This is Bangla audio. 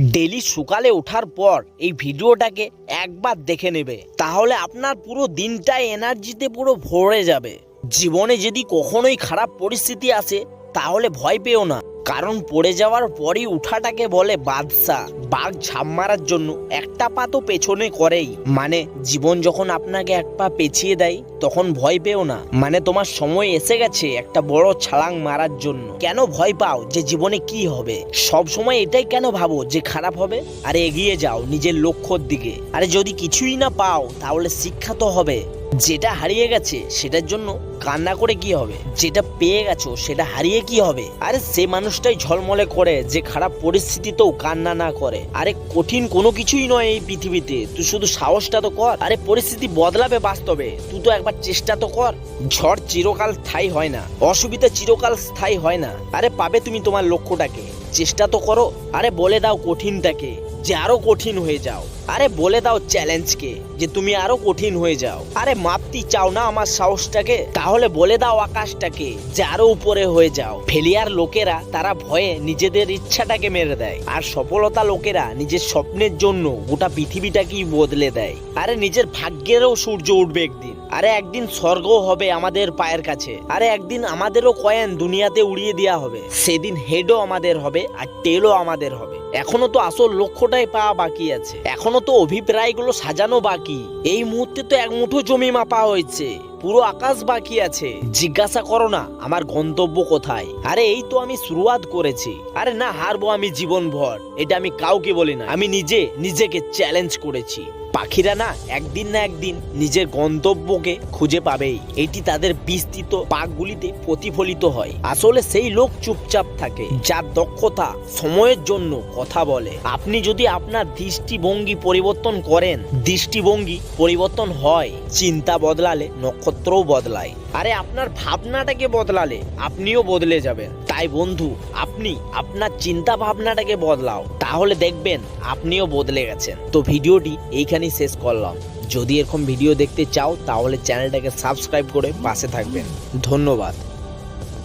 ডেলি সকালে ওঠার পর এই ভিডিওটাকে একবার দেখে নেবে। তাহলে আপনার পুরো দিনটা এনার্জিতে পুরো ভরে যাবে। জীবনে যদি কখনোই খারাপ পরিস্থিতি আসে, তাহলে ভয় পেও না। কারণ পড়ে যাওয়ার পরই উঠাটাকে বলে বাদশা। বাঘ ঝাপ মারার জন্য একটা পা তো পেছনে করেই। মানে জীবন যখন আপনাকে এক পা পেছিয়ে দেয়, তখন ভয় পেও না। মানে তোমার সময় এসে গেছে একটা বড় ছালাং মারার জন্য। কেন ভয় পাও যে জীবনে কি হবে? সব সময় এটাই কেন ভাবো যে খারাপ হবে? আরে এগিয়ে যাও নিজের লক্ষ্যর দিকে। আরে যদি কিছুই না পাও, তাহলে শিক্ষা তো হবে। যেটা হারিয়ে গেছে সেটার জন্য কান্না করে কি হবে? যেটা পেয়ে গেছো সেটা হারিয়ে কি হবে? আরে সে মানুষটাই ঝলমলে করে, যে খারাপ পরিস্থিতিতেও কান্না না করে। আরে কঠিন কোনো কিছুই নয় এই পৃথিবীতে। তুই শুধু সাহসটা তো কর। আরে পরিস্থিতি বদলাবে বাস্তবে। তুই তো একবার চেষ্টা তো কর। ঝড় চিরকাল স্থায়ী হয় না। অসুবিধা চিরকাল স্থায়ী হয় না। আরে পাবে তুমি তোমার লক্ষ্যটাকে। চেষ্টা তো করো। আরে বলে দাও কঠিনটাকে। যে আরও কঠিন হয়ে যাও। আরে বলে দাও চ্যালেঞ্জকে যে তুমি আরও কঠিন হয়ে যাও। আরে মাপতি চাও না আমার সাহসটাকে? তাহলে বলে দাও আকাশটাকে যে আরও উপরে হয়ে যাও। ফেলিয়ার লোকেরা, তারা ভয়ে নিজেদের ইচ্ছাটাকে মেরে দেয়। আর সফলতা লোকেরা নিজের স্বপ্নের জন্য গোটা পৃথিবীটাকেই বদলে দেয়। আরে নিজের ভাগ্যেরও সূর্য উঠবে একদিন। আরে একদিন স্বর্গ হবে আমাদের পায়ের কাছে। আরে একদিন আমাদেরও কয়েন দুনিয়াতে উড়িয়ে দেওয়া হবে। সেদিন হেডও আমাদের হবে আর টেলও আমাদের হবে। এখনও তো আসল লক্ষ্যটাই পাওয়া বাকি আছে। এখনও তো অভিপ্রায়গুলো সাজানো বাকি। এই মুহূর্তে তো এক মুঠো জমি মাপা হয়েছে। পুরো আকাশ বাকি আছে। জিজ্ঞাসা করো না, আমার গন্তব্য কোথায়? আরে, এই তো আমি শুরুয়াত করেছি। আরে না, হারবো আমি জীবন ভর এটা আমি কাউকে বলি না। আমি নিজে, নিজেকে চ্যালেঞ্জ করেছি। পাখিরা না একদিন না একদিন নিজের গন্তব্যকে খুঁজে পাবেই। এটি তাদের বিস্তৃত পাকগুলিতে প্রতিফলিত হয়। আসলে সেই লোক চুপচাপ থাকে যার দক্ষতা, সময়ের জন্য কথা বলে। আপনি যদি আপনার দৃষ্টিভঙ্গি পরিবর্তন করেন, দৃষ্টিভঙ্গি পরিবর্তন হয়। চিন্তা বদলালে, নক্ষত্রও বদলায়। আরে, আপনার ভাবনাটাকে বদলালে, আপনিও বদলে যাবেন। তাই বন্ধু, আপনি আপনার চিন্তা ভাবনাটাকে বদলাও। তাহলে দেখবেন আপনিও বদলে গেছেন। তো ভিডিওটি এইখানেই শেষ করলাম। যদি এরকম ভিডিও দেখতে চাও, তাহলে চ্যানেলটাকে সাবস্ক্রাইব করে পাশে থাকবেন। ধন্যবাদ।